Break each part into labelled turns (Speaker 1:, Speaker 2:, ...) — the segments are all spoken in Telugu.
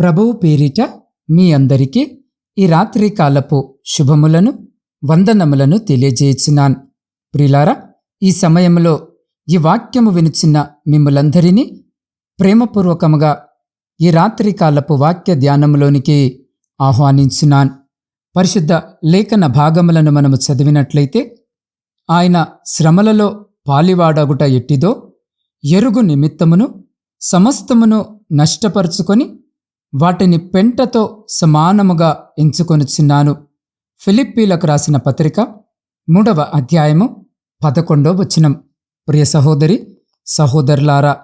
Speaker 1: ప్రభువు పేరిట మీ అందరికీ ఈ రాత్రి కాలపు శుభములను వందనములను తెలియజేయుచున్నాను. ప్రిలారా ఈ సమయంలో ఈ వాక్యము వినుచున్న మిమ్మలందరినీ ప్రేమపూర్వకముగా ఈ రాత్రి కాలపు వాక్య ధ్యానములోనికి ఆహ్వానించున్నాన్. పరిశుద్ధ లేఖన భాగములను మనము చదివినట్లయితే ఆయన శ్రమలలో పాలివాడగుట ఎట్టిదో ఎరుగు నిమిత్తమును సమస్తమును నష్టపరుచుకొని వాటిని పెంటతో సమానముగా ఎంచుకొనిచున్నాను ఫిలిప్పీలకు రాసిన పత్రిక మూడవ అధ్యాయము పదకొండో వచనం. ప్రియ సహోదరి సహోదరులారా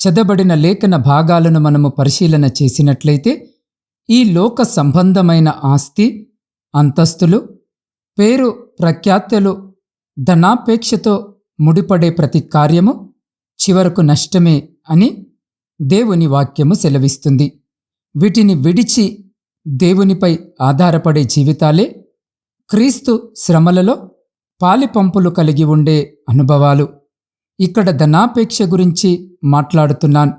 Speaker 1: చదబడిన లేఖన భాగాలను మనము పరిశీలన చేసినట్లయితే ఈ లోక సంబంధమైన ఆస్తి అంతస్తులు పేరు ప్రఖ్యాతలు ధనాపేక్షతో ముడిపడే ప్రతి కార్యము చివరకు నష్టమే అని దేవుని వాక్యము సెలవిస్తుంది. వీటిని విడిచి దేవునిపై ఆధారపడే జీవితాలే క్రీస్తు శ్రమలలో పాలిపంపులు కలిగి ఉండే అనుభవాలు. ఇక్కడ ధనాపేక్ష గురించి మాట్లాడుతున్నాను.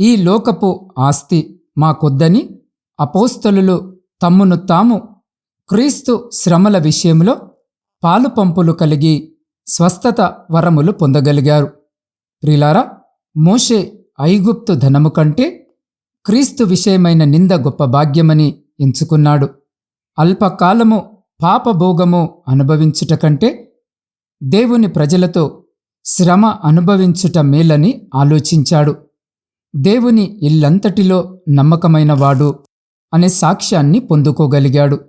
Speaker 1: ఈ లోకపు ఆస్తి మాకొద్దని అపోస్తలులు తమ్మును తాము క్రీస్తు శ్రమల విషయంలో పాలుపంపులు కలిగి స్వస్థత వరములు పొందగలిగారు. ప్రిలారా మోషే ఐగుప్తు ధనము కంటే క్రీస్తు విషయమైన నింద గొప్ప భాగ్యమని ఎంచుకున్నాడు. అల్పకాలము పాపభోగము అనుభవించుట కంటే దేవుని ప్రజలతో శ్రమ అనుభవించుట మేలని ఆలోచించాడు. దేవుని ఇల్లంతటిలో నమ్మకమైనవాడు అనే సాక్ష్యాన్ని పొందుకోగలిగాడు.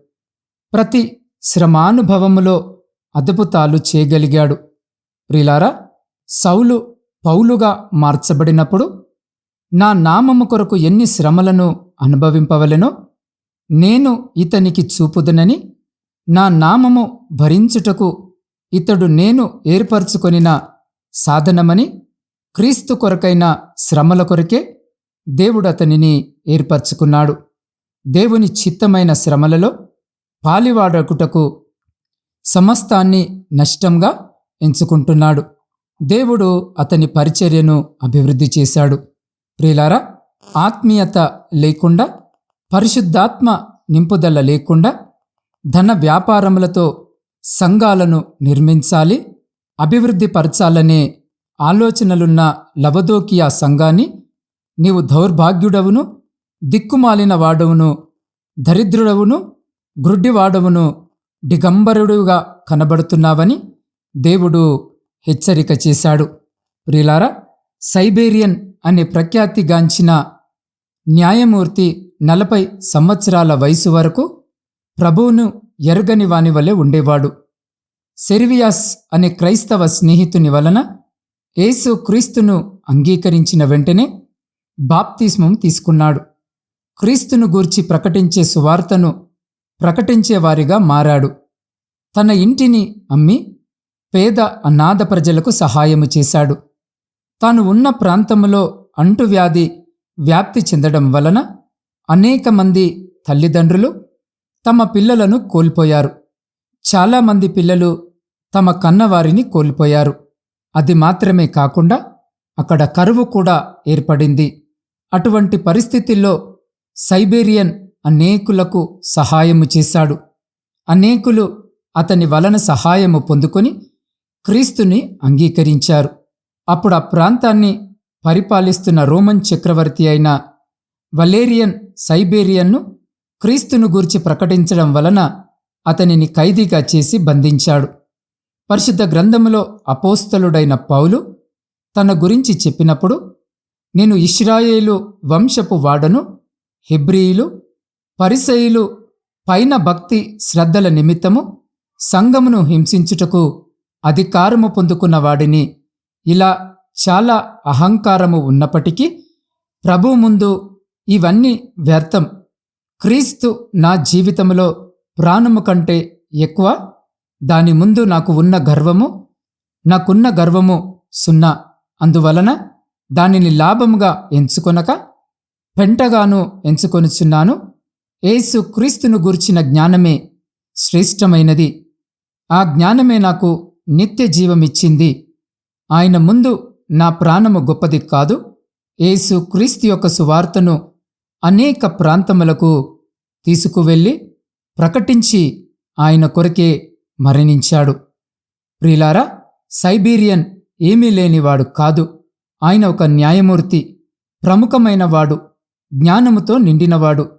Speaker 1: ప్రతి శ్రమానుభవములో అద్భుతాలు చేయగలిగాడు. ప్రిలారా సౌలు పౌలుగా మార్చబడినప్పుడు నా నామము కొరకు ఎన్ని శ్రమలను అనుభవింపవలెనో నేను ఇతనికి చూపుదనని నా నామము భరించుటకు ఇతడు నేను ఏర్పరచుకొనిన సాధనమని క్రీస్తు కొరకైన శ్రమల కొరకే దేవుడు అతనిని ఏర్పరచుకున్నాడు. దేవుని చిత్తమైన శ్రమలలో పాలివాడకుటకు సమస్తాన్ని నష్టంగా ఎంచుకుంటున్నాడు. దేవుడు అతని పరిచర్యను అభివృద్ధి చేశాడు. ప్రియులారా ఆత్మీయత లేకుండా పరిశుద్ధాత్మ నింపుదల లేకుండా ధన వ్యాపారములతో సంఘాలను నిర్మించాలి అభివృద్ధి పరచాలనే ఆలోచనలున్న లవదోకియా సంఘాన్ని నీవు దౌర్భాగ్యుడవును దిక్కుమాలిన వాడవును దరిద్రుడవును గ్రుడ్డివాడవును డిగంబరుడుగా కనబడుతున్నావని దేవుడు హెచ్చరిక చేశాడు. ప్రిలారా సైబేరియన్ అనే ప్రఖ్యాతిగాంచిన న్యాయమూర్తి నలభై సంవత్సరాల వయసు వరకు ప్రభువును ఎరగని వాని వలె ఉండేవాడు. సెర్వియాస్ అనే క్రైస్తవ స్నేహితుని వలన యేసు క్రీస్తును అంగీకరించిన వెంటనే బాప్తిస్మం తీసుకున్నాడు. క్రీస్తును గూర్చి ప్రకటించే సువార్తను ప్రకటించేవారిగా మారాడు. తన ఇంటిని అమ్మి పేద అనాథ ప్రజలకు సహాయము చేశాడు. తాను ఉన్న ప్రాంతంలో అంటువ్యాధి వ్యాప్తి చెందడం వలన అనేక మంది తల్లిదండ్రులు తమ పిల్లలను కోల్పోయారు. చాలామంది పిల్లలు తమ కన్నవారిని కోల్పోయారు. అది మాత్రమే కాకుండా అక్కడ కరువు కూడా ఏర్పడింది. అటువంటి పరిస్థితుల్లో సైబేరియన్ అనేకులకు సహాయము చేశాడు. అనేకులు అతని వలన సహాయము పొందుకొని క్రీస్తుని అంగీకరించారు. అప్పుడు ఆ ప్రాంతాన్ని పరిపాలిస్తున్న రోమన్ చక్రవర్తి అయిన వలేరియన్ సైబేరియన్ను క్రీస్తును గూర్చి ప్రకటించడం వలన అతనిని ఖైదీగా చేసి బంధించాడు. పరిశుద్ధ గ్రంథములో అపోస్తలుడైన పౌలు తన గురించి చెప్పినప్పుడు నేను ఇష్రాయేలు వంశపు వాడను హిబ్రియులు పరిసయులు పైన భక్తి శ్రద్ధల నిమిత్తము సంఘమును హింసించుటకు అధికారము పొందుకున్న వాడిని ఇలా చాలా అహంకారము ఉన్నప్పటికీ ప్రభు ముందు ఇవన్నీ వ్యర్థం. క్రీస్తు నా జీవితంలో ప్రాణము కంటే ఎక్కువ దాని ముందు నాకు ఉన్న గర్వము నాకున్న గర్వము సున్నా. అందువలన దానిని లాభముగా ఎంచుకొనక పెంటగాను ఎంచుకొనుచున్నాను. ఏసు క్రీస్తును గూర్చిన జ్ఞానమే శ్రేష్టమైనది. ఆ జ్ఞానమే నాకు నిత్య జీవమిచ్చింది. ఆయన ముందు నా ప్రాణము గొప్పది కాదు. యేసు క్రీస్తు యొక్క సువార్తను అనేక ప్రాంతములకు తీసుకువెళ్ళి ప్రకటించి ఆయన కొరకే మరణించాడు. ప్రిలారా సైబీరియన్ ఏమీ లేనివాడు కాదు. ఆయన ఒక న్యాయమూర్తి ప్రముఖమైన వాడు జ్ఞానముతో నిండినవాడు.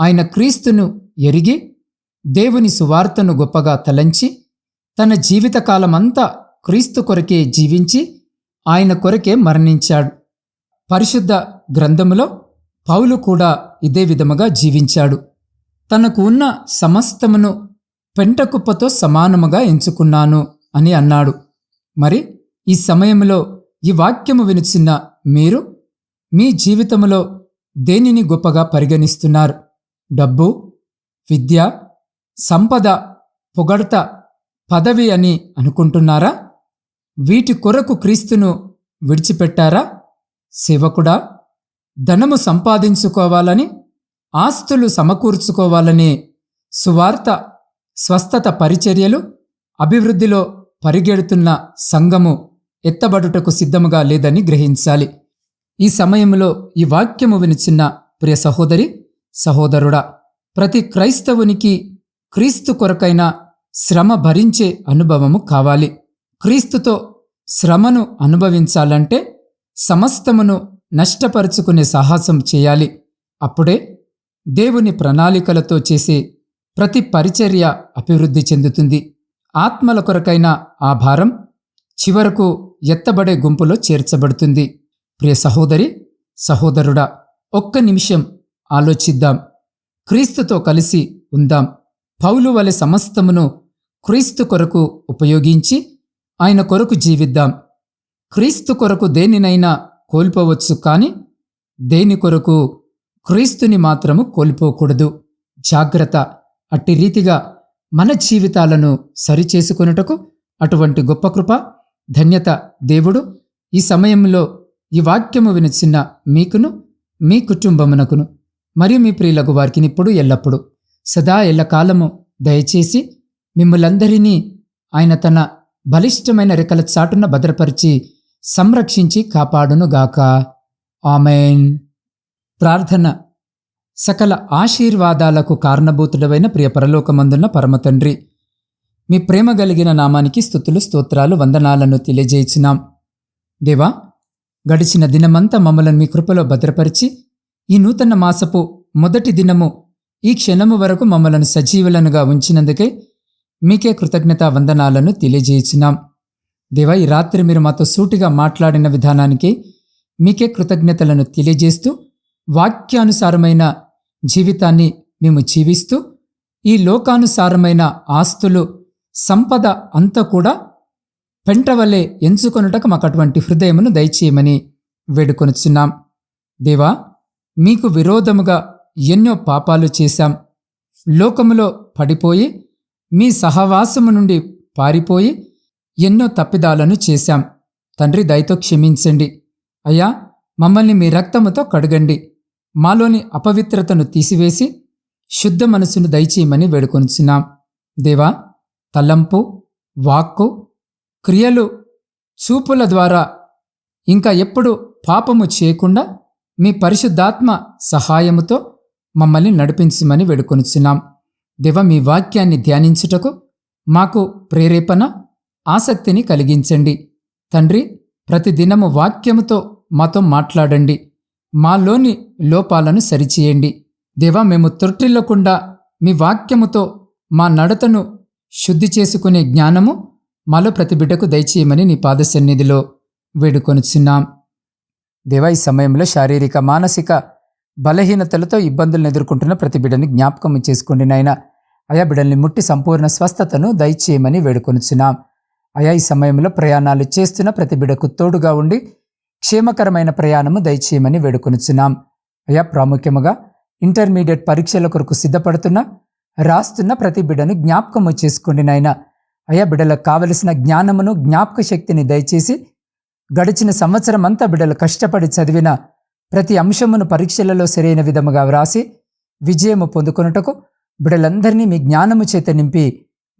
Speaker 1: ఆయన క్రీస్తును ఎరిగి దేవుని సువార్తను గొప్పగా తలంచి తన జీవితకాలమంతా క్రీస్తు కొరకే జీవించి ఆయన కొరకే మరణించాడు. పరిశుద్ధ గ్రంథములో పౌలు కూడా ఇదే విధముగా జీవించాడు. తనకు ఉన్న సమస్తమును పెంటకుప్పతో సమానముగా ఎంచుకున్నాను అని అన్నాడు. మరి ఈ సమయంలో ఈ వాక్యము వినిచిన్న మీరు మీ జీవితములో దేనిని గొప్పగా పరిగణిస్తున్నారు? డబ్బు విద్య సంపద పొగడత పదవి అని అనుకుంటున్నారా? వీటి కొరకు క్రీస్తును విడిచిపెట్టారా? సేవకుడా ధనము సంపాదించుకోవాలని ఆస్తులు సమకూర్చుకోవాలని సువార్త స్వస్థత పరిచర్యలు అభివృద్ధిలో పరిగెడుతున్న సంఘము ఎత్తబడుటకు సిద్ధముగా లేదని గ్రహించాలి. ఈ సమయంలో ఈ వాక్యము వినిచిన్న ప్రియ సహోదరి సహోదరుడా ప్రతి క్రైస్తవునికి క్రీస్తు కొరకైన శ్రమ భరించే అనుభవము కావాలి. క్రీస్తుతో శ్రమను అనుభవించాలంటే సమస్తమును నష్టపరుచుకునే సాహసం చేయాలి. అప్పుడే దేవుని ప్రణాళికలతో చేసే ప్రతి పరిచర్య అభివృద్ధి చెందుతుంది. ఆత్మల కొరకైన ఆ భారం చివరకు ఎత్తబడే గుంపులో చేర్చబడుతుంది. ప్రియ సహోదరి సహోదరుడా ఒక్క నిమిషం ఆలోచిద్దాం. క్రీస్తుతో కలిసి ఉందాం. పౌలు వలె సమస్తమును క్రీస్తు కొరకు ఉపయోగించి ఆయన కొరకు జీవిద్దాం. క్రీస్తు కొరకు దేనినైనా కోల్పోవచ్చు కానీ దేని కొరకు క్రీస్తుని మాత్రము కోల్పోకూడదు. జాగ్రత్త. అట్టి రీతిగా మన జీవితాలను సరిచేసుకొనుటకు అటువంటి గొప్ప కృప ధన్యత దేవుడు ఈ సమయంలో ఈ వాక్యము వినిచిన మీకును మీ కుటుంబమునకును మరియు మీ ప్రియులకు వారికి ఇప్పుడు ఎల్లప్పుడు. సదా ఎల్లకాలము దయచేసి మిమ్మలందరినీ ఆయన తన బలిష్టమైన రెక్కల చాటున భద్రపరిచి సంరక్షించి కాపాడునుగాక. ఆమెన్. ప్రార్థన. సకల ఆశీర్వాదాలకు కారణభూతుడవైన ప్రియ పరలోకమందున్న పరమతండ్రి మీ ప్రేమ కలిగిన నామానికి స్థుతులు స్తోత్రాలు వందనాలను తెలియజేయించినాం దేవా గడిచిన దినమంతా మమ్మలను మీ కృపలో భద్రపరిచి ఈ నూతన మాసపు మొదటి దినము ఈ క్షణము వరకు మమ్మలను సజీవులనుగా ఉంచినందుకే మీకే కృతజ్ఞత వందనాలను తెలియజేయించినాం దేవా ఈ రాత్రి మీరు మాతో సూటిగా మాట్లాడిన విధానానికి మీకే కృతజ్ఞతలను తెలియజేస్తూ వాక్యానుసారమైన జీవితాన్ని మేము జీవిస్తూ ఈ లోకానుసారమైన ఆస్తులు సంపద అంతా కూడా పెంటవలే ఎంచుకొనుటకు మాకు అటువంటి హృదయమును దయచేయమని వేడుకొనుచున్నాం. దేవా మీకు విరోధముగా ఎన్నో పాపాలు చేశాం. లోకములో పడిపోయి మీ సహవాసము నుండి పారిపోయి ఎన్నో తప్పిదాలను చేశాం. తండ్రి దయతో క్షమించండి. అయ్యా మమ్మల్ని మీ రక్తముతో కడగండి. మాలోని అపవిత్రతను తీసివేసి శుద్ధ మనసును దయచేయమని వేడుకొనిచున్నాం. దేవా తలంపు వాక్కు క్రియలు చూపుల ద్వారా ఇంకా ఎప్పుడు పాపము చేయకుండా మీ పరిశుద్ధాత్మ సహాయముతో మమ్మల్ని నడిపించమని వేడుకొనిచున్నాం. దేవ మీ వాక్యాన్ని ధ్యానించుటకు మాకు ప్రేరేపణ ఆసక్తిని కలిగించండి. తండ్రి ప్రతిదినము వాక్యముతో మాతో మాట్లాడండి. మాలోని లోపాలను సరిచేయండి. దేవా మేము తొట్టిల్లకుండా మీ వాక్యముతో మా నడతను శుద్ధి చేసుకునే జ్ఞానము మాలో ప్రతి బిడ్డకు దయచేయమని నీ పాద సన్నిధిలో వేడుకొనుచున్నాం. దేవా ఈ సమయంలో శారీరక మానసిక బలహీనతలతో ఇబ్బందులను ఎదుర్కొంటున్న ప్రతి బిడ్డని జ్ఞాపకం చేసుకోండి నాయనా. అయా బిడ్డల్ని ముట్టి సంపూర్ణ స్వస్థతను దయచేయమని వేడుకొనుచున్నాం. అయా ఈ సమయంలో ప్రయాణాలు చేస్తున్న ప్రతి బిడకు తోడుగా ఉండి క్షేమకరమైన ప్రయాణము దయచేయమని వేడుకొనుచున్నాం. అయా ప్రాముఖ్యముగా ఇంటర్మీడియట్ పరీక్షల కొరకు సిద్ధపడుతున్న రాస్తున్న ప్రతి బిడ్డను జ్ఞాపకము చేసుకోండి నాయన. అయా బిడ్డలకు కావలసిన జ్ఞానమును జ్ఞాపక శక్తిని దయచేసి గడిచిన సంవత్సరం అంతా బిడ్డలు కష్టపడి చదివిన ప్రతి అంశమును పరీక్షలలో సరైన విధముగా వ్రాసి విజయము పొందుకొనుటకు బిడ్డలందరినీ మీ జ్ఞానము చేత నింపి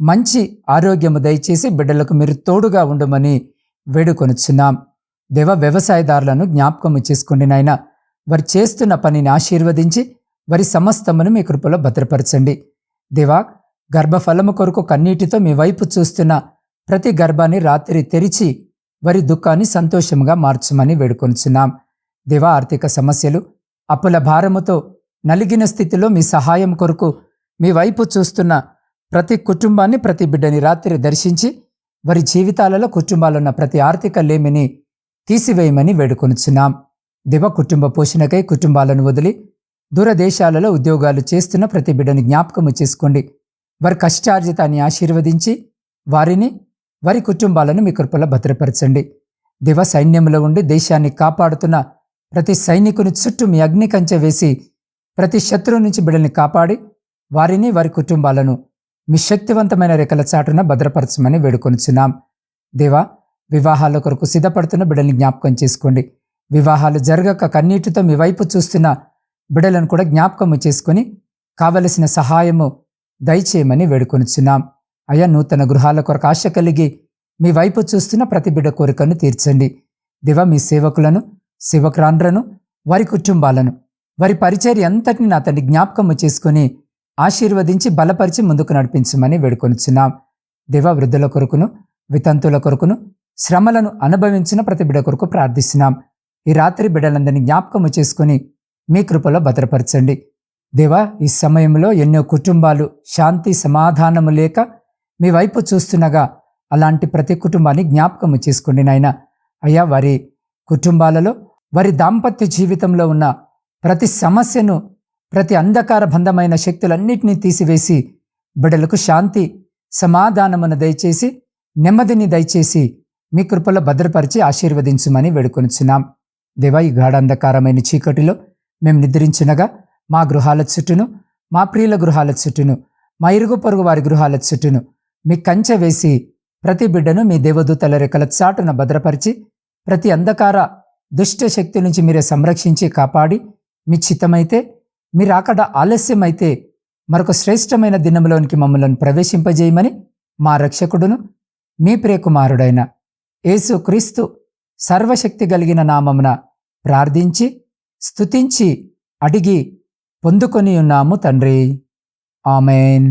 Speaker 1: మంచి ఆరోగ్యము దయచేసి బిడ్డలకు మీరు తోడుగా ఉండమని వేడుకొనుచున్నాం. దేవ వ్యవసాయదారులను జ్ఞాపకము చేసుకోండి నాయన వారు చేస్తున్న పనిని ఆశీర్వదించి వారి సమస్తమును మీ కృపలో భద్రపరచండి. దేవా గర్భఫలము కొరకు కన్నీటితో మీ వైపు చూస్తున్న ప్రతి గర్భాన్ని రాత్రి తెరిచి వారి దుఃఖాన్ని సంతోషంగా మార్చమని వేడుకొంచున్నాం దేవా ఆర్థిక సమస్యలు అప్పుల భారముతో నలిగిన స్థితిలో మీ సహాయం కొరకు మీ వైపు చూస్తున్న ప్రతి కుటుంబాన్ని ప్రతి బిడ్డని రాత్రి దర్శించి వారి జీవితాలలో కుటుంబాలున్న ప్రతి ఆర్థిక లేమిని తీసివేయమని వేడుకొనుచున్నాం. దివ కుటుంబ పోషణకై కుటుంబాలను వదిలి దూరదేశాలలో ఉద్యోగాలు చేస్తున్న ప్రతి బిడ్డని జ్ఞాపకము చేసుకోండి. వారి కష్టార్జితాన్ని ఆశీర్వదించి వారిని వారి కుటుంబాలను మీ కృపలో భద్రపరచండి. దివ సైన్యంలో ఉండి దేశాన్ని కాపాడుతున్న ప్రతి సైనికుని చుట్టూ మీ అగ్ని కంచె వేసి ప్రతి శత్రువు నుంచి బిడ్డల్ని కాపాడి వారిని వారి కుటుంబాలను మీ శక్తివంతమైన రెక్కల చాటున భద్రపరచమని వేడుకొనిచున్నాం. దేవా వివాహాల కొరకు సిద్ధపడుతున్న బిడ్డల్ని జ్ఞాపకం చేసుకోండి. వివాహాలు జరగక కన్నీటితో మీ వైపు చూస్తున్న బిడ్డలను కూడా జ్ఞాపకము చేసుకొని కావలసిన సహాయము దయచేయమని వేడుకొనిచున్నాం. అయా నూతన గృహాల కొరకు ఆశ కలిగి మీ వైపు చూస్తున్న ప్రతి బిడ్డ కోరికను తీర్చండి. దివ మీ సేవకులను సేవకురాండ్రను వారి కుటుంబాలను వారి పరిచర్య అంతటిని నా తండ్రి జ్ఞాపకము చేసుకొని ఆశీర్వదించి బలపరిచి ముందుకు నడిపించమని వేడుకొనిచున్నాం. దేవ వృద్ధుల కొరకును వితంతుల కొరకును శ్రమలను అనుభవించిన ప్రతి బిడ్డ కొరకు ప్రార్థిస్తున్నాం. ఈ రాత్రి బిడ్డలందరినీ జ్ఞాపకము చేసుకుని మీ కృపలో భద్రపరచండి. దేవా ఈ సమయంలో ఎన్నో కుటుంబాలు శాంతి సమాధానము లేక మీ వైపు చూస్తుండగా అలాంటి ప్రతి కుటుంబాన్ని జ్ఞాపకము చేసుకోండి నాయన. అయ్యా వారి కుటుంబాలలో వారి దాంపత్య జీవితంలో ఉన్న ప్రతి సమస్యను ప్రతి అంధకార బంధమైన శక్తులన్నిటినీ తీసివేసి బిడ్డలకు శాంతి సమాధానమును దయచేసి నెమ్మదిని దయచేసి మీ కృపలో భద్రపరిచి ఆశీర్వదించుమని వేడుకొనిచున్నాం. దేవా ఈ గాఢంధకారమైన చీకటిలో మేము నిద్రించినగా మా గృహాల చుట్టూను మా ప్రియుల గృహాల చుట్టూను మా ఇరుగు పొరుగు వారి గృహాల చుట్టూను మీ కంచె వేసి ప్రతి బిడ్డను మీ దేవదూతల రెక్కల చాటున భద్రపరిచి ప్రతి అంధకార దుష్ట శక్తి నుంచి మీరే సంరక్షించి కాపాడి మీ చిత్తమైతే మీరు అక్కడ ఆలస్యమైతే మరొక శ్రేష్టమైన దినంలోనికి మమ్మల్ని ప్రవేశింపజేయమని మా రక్షకుడును మీ ప్రియకుమారుడైన యేసు క్రీస్తు సర్వశక్తి కలిగిన నామమున ప్రార్థించి స్తుతించి అడిగి పొందుకొని ఉన్నాము తండ్రి. ఆమెన్.